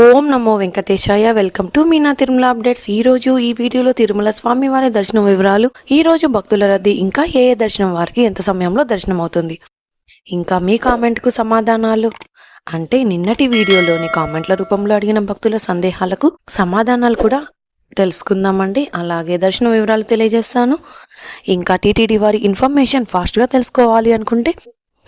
ఓం నమో వెంకటేశాయ. Welcome to Meena Tirumala updates. ఈ రోజు ఈ వీడియోలో తిరుమల స్వామివారి దర్శనం వివరాలు ఈ రోజు భక్తుల రద్దీ ఇంకా ఏ ఏ దర్శనం వారికి ఎంత సమయంలో దర్శనం అవుతుంది ఇంకా మీ కామెంట్కు సమాధానాలు? అంటే నిన్నటి వీడియోలోని కామెంట్ల రూపంలో అడిగిన భక్తుల సందేహాలకు సమాధానాలు కూడా తెలుసుకుందామండి. అలాగే దర్శన వివరాలు తెలియజేస్తాను. ఇంకా టీటీడీ వారి ఇన్ఫర్మేషన్ ఫాస్ట్గా తెలుసుకోవాలి అనుకుంటే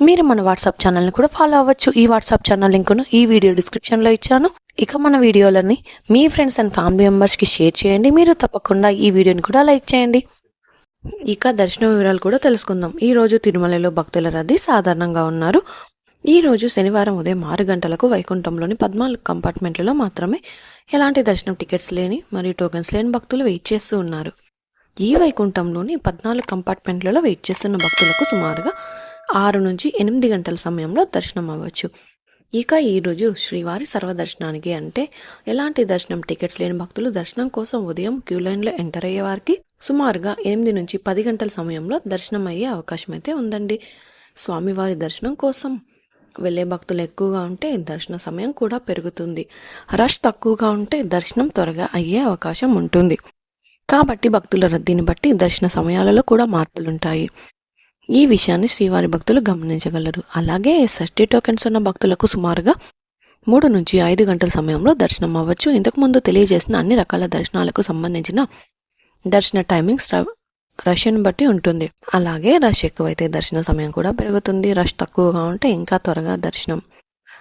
మీరు మన వాట్సాప్ ఛానల్ని కూడా ఫాలో అవ్వచ్చు. ఈ వాట్సాప్ ఛానల్ లింకును ఈ వీడియో డిస్క్రిప్షన్లో ఇచ్చాను. ఇక మన వీడియోలని మీ ఫ్రెండ్స్ అండ్ ఫ్యామిలీ మెంబర్స్కి షేర్ చేయండి. మీరు తప్పకుండా ఈ వీడియోని కూడా లైక్ చేయండి. ఇక దర్శన వివరాలు కూడా తెలుసుకుందాం. ఈ రోజు తిరుమలలో భక్తుల రద్దీ సాధారణంగా ఉన్నారు. ఈరోజు శనివారం ఉదయం ఆరు గంటలకు వైకుంఠంలోని పద్నాలుగు కంపార్ట్మెంట్లలో మాత్రమే ఎలాంటి దర్శనం టికెట్స్ లేని మరియు టోకెన్స్ లేని భక్తులు వెయిట్ చేస్తూ ఉన్నారు. ఈ వైకుంఠంలోని పద్నాలుగు కంపార్ట్మెంట్లలో వెయిట్ చేస్తున్న భక్తులకు సుమారుగా ఆరు నుంచి ఎనిమిది గంటల సమయంలో దర్శనం అవ్వచ్చు. ఇక ఈరోజు శ్రీవారి సర్వదర్శనానికి అంటే ఎలాంటి దర్శనం? టికెట్స్ లేని భక్తులు దర్శనం కోసం ఉదయం క్యూ లైన్లో ఎంటర్ అయ్యే వారికి సుమారుగా ఎనిమిది నుంచి పది గంటల సమయంలో దర్శనం అయ్యే అవకాశం అయితే ఉందండి. స్వామివారి దర్శనం కోసం వెళ్ళే భక్తులు ఎక్కువగా ఉంటే దర్శన సమయం కూడా పెరుగుతుంది. రష్ తక్కువగా ఉంటే దర్శనం త్వరగా అయ్యే అవకాశం ఉంటుంది. కాబట్టి భక్తుల రద్దీని బట్టి దర్శన సమయాలలో కూడా మార్పులుంటాయి. ఈ విషయాన్ని శ్రీవారి భక్తులు గమనించగలరు. అలాగే షష్ఠి టోకెన్స్ ఉన్న భక్తులకు సుమారుగా మూడు నుంచి ఐదు గంటల సమయంలో దర్శనం అవ్వచ్చు. ఇంతకుముందు తెలియజేసిన అన్ని రకాల దర్శనాలకు సంబంధించిన దర్శన టైమింగ్స్ ర- బట్టి ఉంటుంది. అలాగే రష్ ఎక్కువైతే దర్శన సమయం కూడా పెరుగుతుంది. రష్ తక్కువగా ఉంటే ఇంకా త్వరగా దర్శనం.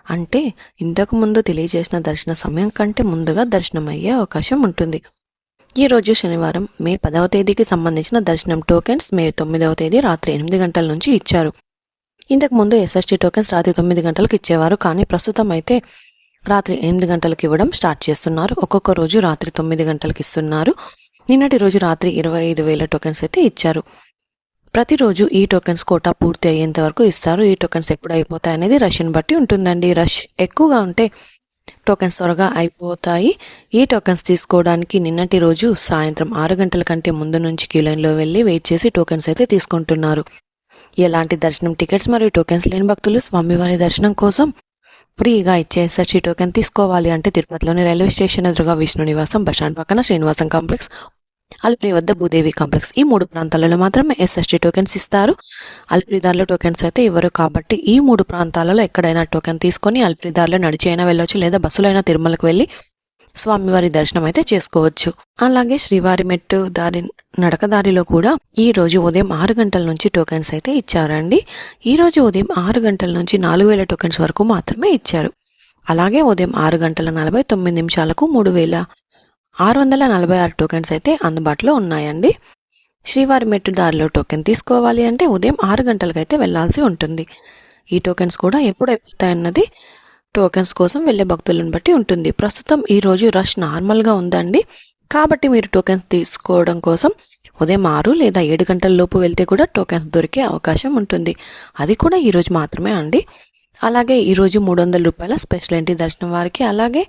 అంటే ఇంతకు ముందు తెలియజేసిన దర్శన సమయం కంటే ముందుగా దర్శనం అయ్యే అవకాశం ఉంటుంది. ఈ రోజు శనివారం మే పదవ తేదీకి సంబంధించిన దర్శనం టోకెన్స్ మే తొమ్మిదవ తేదీ రాత్రి ఎనిమిది గంటల నుంచి ఇచ్చారు. ఇంతకు ముందు ఎస్ఎస్టీ టోకెన్స్ రాత్రి తొమ్మిది గంటలకు ఇచ్చేవారు కానీ ప్రస్తుతం అయితే రాత్రి ఎనిమిది గంటలకు ఇవ్వడం స్టార్ట్ చేస్తున్నారు. ఒక్కొక్క రోజు రాత్రి తొమ్మిది గంటలకు ఇస్తున్నారు. నిన్నటి రోజు రాత్రి ఇరవై ఐదు వేల టోకెన్స్ అయితే ఇచ్చారు. ప్రతిరోజు ఈ టోకెన్స్ కోటా పూర్తి అయ్యేంత వరకు ఇస్తారు. ఈ టోకెన్స్ ఎప్పుడు అయిపోతాయి అనేది రష్ని బట్టి ఉంటుందండి. రష్ ఎక్కువగా ఉంటే టోకెన్స్ త్వరగా అయిపోతాయి. ఈ టోకెన్స్ తీసుకోవడానికి నిన్నటి రోజు సాయంత్రం ఆరు గంటల కంటే ముందు నుంచి క్యూ లైన్లో వెళ్ళి వెయిట్ చేసి టోకెన్స్ అయితే తీసుకుంటున్నారు. ఎలాంటి దర్శనం టికెట్స్ మరియు టోకెన్స్ లేని భక్తులు స్వామివారి దర్శనం కోసం ఫ్రీగా ఇచ్చే ఎస్ఎస్టీ టోకెన్ తీసుకోవాలి అంటే తిరుపతిలోని రైల్వే స్టేషన్ ఎదురుగా విష్ణు నివాసం బస్టాండ్ పక్కన శ్రీనివాసం కాంప్లెక్స్ అల్పిరి వద్ద భూదేవి కాంప్లెక్స్ ఈ మూడు ప్రాంతాలలో మాత్రమే ఎస్ఎస్టీ టోకెన్స్ ఇస్తారు. అల్పిరిదారులో టోకెన్స్ అయితే ఇవ్వరు కాబట్టి ఈ మూడు ప్రాంతాలలో ఎక్కడైనా టోకెన్ తీసుకొని అల్పిరిదారులో నడిచైనా వెళ్ళొచ్చు లేదా బస్సులో అయినా తిరుమలకు వెళ్ళి స్వామివారి దర్శనం అయితే చేసుకోవచ్చు. అలాగే శ్రీవారి మెట్టు దారి నడక దారిలో కూడా ఈ రోజు ఉదయం ఆరు గంటల నుంచి టోకెన్స్ అయితే ఇచ్చారండి. ఈ రోజు ఉదయం ఆరు గంటల నుంచి నాలుగు వేల టోకెన్స్ వరకు మాత్రమే ఇచ్చారు. అలాగే ఉదయం ఆరు గంటల నలభై తొమ్మిది నిమిషాలకు మూడు వేల ఆరు వందల నలభై ఆరు టోకెన్స్ అయితే అందుబాటులో ఉన్నాయండి. శ్రీవారి మెట్టు దారిలో టోకెన్ తీసుకోవాలి అంటే ఉదయం ఆరు గంటలకైతే వెళ్ళాల్సి ఉంటుంది. ఈ టోకెన్స్ కూడా ఎప్పుడు అయిపోతాయన్నది టోకెన్స్ కోసం వెళ్ళే భక్తులను బట్టి ఉంటుంది. ప్రస్తుతం ఈరోజు రష్ నార్మల్గా ఉందండి. కాబట్టి మీరు టోకెన్స్ తీసుకోవడం కోసం ఉదయం ఆరు లేదా ఏడు గంటల లోపు వెళ్తే కూడా టోకెన్స్ దొరికే అవకాశం ఉంటుంది. అది కూడా ఈరోజు మాత్రమే అండి. అలాగే ఈరోజు మూడు వందల రూపాయల స్పెషల్ ఎంట్రీ దర్శనం వారికి. అలాగే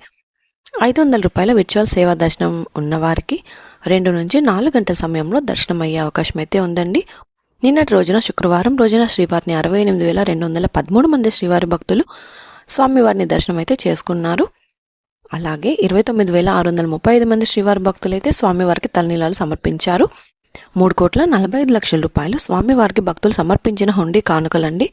ఐదు వందల రూపాయల విర్చువల్ సేవా దర్శనం ఉన్నవారికి రెండు నుంచి నాలుగు గంటల సమయంలో దర్శనం అయ్యే అవకాశం అయితే ఉందండి. నిన్నటి రోజున శుక్రవారం రోజున శ్రీవారిని అరవై ఎనిమిది వేల రెండు వందల పదమూడు మంది శ్రీవారి భక్తులు స్వామివారిని దర్శనం అయితే చేసుకున్నారు. అలాగే ఇరవై తొమ్మిది వేల ఆరు వందల ముప్పై ఐదు మంది శ్రీవారి భక్తులైతే స్వామివారికి తలనీలాలు సమర్పించారు. మూడు కోట్ల నలభై ఐదు లక్షల రూపాయలు స్వామివారికి భక్తులు సమర్పించిన హుండీ కానుకలండి.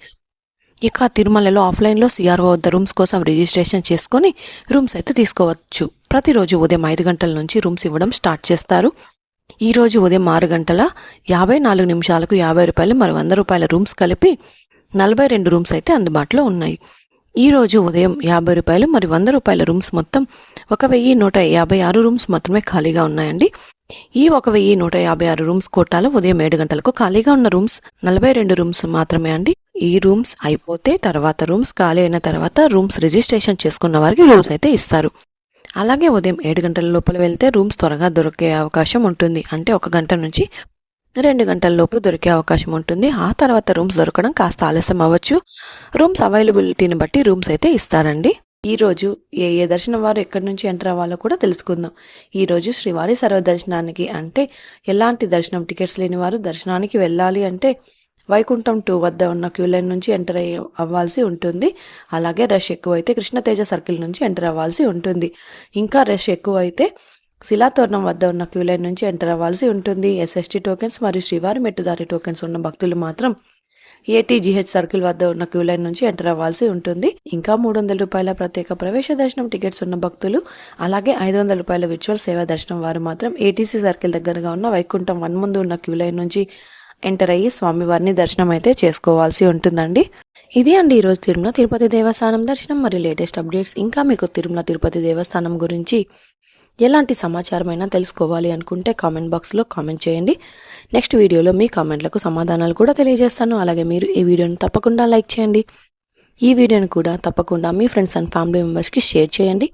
ఇక తిరుమలలో ఆఫ్లైన్లో సిఆర్ఓ వద్ద రూమ్స్ కోసం రిజిస్ట్రేషన్ చేసుకొని రూమ్స్ అయితే తీసుకోవచ్చు. ప్రతిరోజు ఉదయం ఐదు గంటల నుంచి రూమ్స్ ఇవ్వడం స్టార్ట్ చేస్తారు. ఈరోజు ఉదయం ఆరు గంటల యాభై నాలుగు నిమిషాలకు యాభై రూపాయలు మరి వంద రూపాయల రూమ్స్ కలిపి నలభై రెండు రూమ్స్ అయితే అందుబాటులో ఉన్నాయి. ఈ రోజు ఉదయం యాభై రూపాయలు మరి వంద రూపాయల రూమ్స్ మొత్తం ఒక వెయ్యి నూట యాభై ఆరు రూమ్స్ మాత్రమే ఖాళీగా ఉన్నాయండి. ఈ ఒక వెయ్యి నూట యాభై ఆరు రూమ్స్ కోటాలో ఉదయం ఏడు గంటలకు ఖాళీగా ఉన్న రూమ్స్ నలభై రెండు రూమ్స్ మాత్రమే అండి. ఈ రూమ్స్ అయిపోతే తర్వాత రూమ్స్ ఖాళీ అయిన తర్వాత రూమ్స్ రిజిస్ట్రేషన్ చేసుకున్న వారికి రూమ్స్ అయితే ఇస్తారు. అలాగే ఉదయం ఏడు గంటల లోపల వెళ్తే రూమ్స్ త్వరగా దొరికే అవకాశం ఉంటుంది. అంటే ఒక గంట నుంచి రెండు గంటల లోపు దొరికే అవకాశం ఉంటుంది. ఆ తర్వాత రూమ్స్ దొరకడం కాస్త ఆలస్యం అవ్వచ్చు. రూమ్స్ అవైలబిలిటీని బట్టి రూమ్స్ అయితే ఇస్తారండి. ఈరోజు ఏ ఏ దర్శనం వారు ఎక్కడి నుంచి ఎంటర్ అవ్వాలో కూడా తెలుసుకుందాం. ఈ రోజు శ్రీవారి సర్వ దర్శనానికి అంటే ఎలాంటి దర్శనం టికెట్స్ లేని వారు దర్శనానికి వెళ్ళాలి అంటే వైకుంఠం టూ వద్ద ఉన్న క్యూ లైన్ నుంచి ఎంటర్ అయ్యి అవ్వాల్సి ఉంటుంది. అలాగే రష్ ఎక్కువైతే కృష్ణతేజ సర్కిల్ నుంచి ఎంటర్ అవ్వాల్సి ఉంటుంది. ఇంకా రష్ ఎక్కువైతే శిలాతోరణం వద్ద ఉన్న క్యూ లైన్ నుంచి ఎంటర్ అవ్వాల్సి ఉంటుంది. ఎస్ఎస్టీ టోకెన్స్ మరియు శ్రీవారి మెట్టుదారి టోకెన్స్ ఉన్న భక్తులు మాత్రం ఏటీజీహెచ్ సర్కిల్ వద్ద ఉన్న క్యూ లైన్ నుంచి ఎంటర్ అవ్వాల్సి ఉంటుంది. ఇంకా మూడు వందల రూపాయల ప్రత్యేక ప్రవేశ దర్శనం టికెట్స్ ఉన్న భక్తులు అలాగే ఐదు వందల రూపాయల విర్చువల్ సేవా దర్శనం వారు మాత్రం ఏటీసీ సర్కిల్ దగ్గరగా ఉన్న వైకుంఠం వన్ ముందు ఉన్న క్యూ లైన్ నుంచి ఎంటర్ అయ్యి స్వామివారిని దర్శనం అయితే చేసుకోవాల్సి ఉంటుందండి. ఇది అండి ఈరోజు తిరుమల తిరుపతి దేవస్థానం దర్శనం మరియు లేటెస్ట్ అప్డేట్స్. ఇంకా మీకు తిరుమల తిరుపతి దేవస్థానం గురించి ఎలాంటి సమాచారమైనా తెలుసుకోవాలి అనుకుంటే కామెంట్ బాక్స్లో కామెంట్ చేయండి. నెక్స్ట్ వీడియోలో మీ కామెంట్లకు సమాధానాలు కూడా తెలియజేస్తాను. అలాగే మీరు ఈ వీడియోని తప్పకుండా లైక్ చేయండి. ఈ వీడియోని కూడా తప్పకుండా మీ ఫ్రెండ్స్ అండ్ ఫ్యామిలీ మెంబర్స్కి షేర్ చేయండి.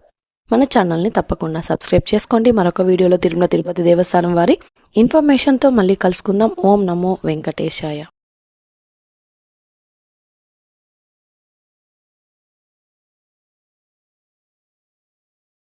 మన ఛానల్ని తప్పకుండా సబ్స్క్రైబ్ చేసుకోండి. మరొక వీడియోలో తిరుమల తిరుపతి దేవస్థానం వారి ఇన్ఫర్మేషన్తో మళ్ళీ కలుసుకుందాం. ఓం నమో వెంకటేశాయ.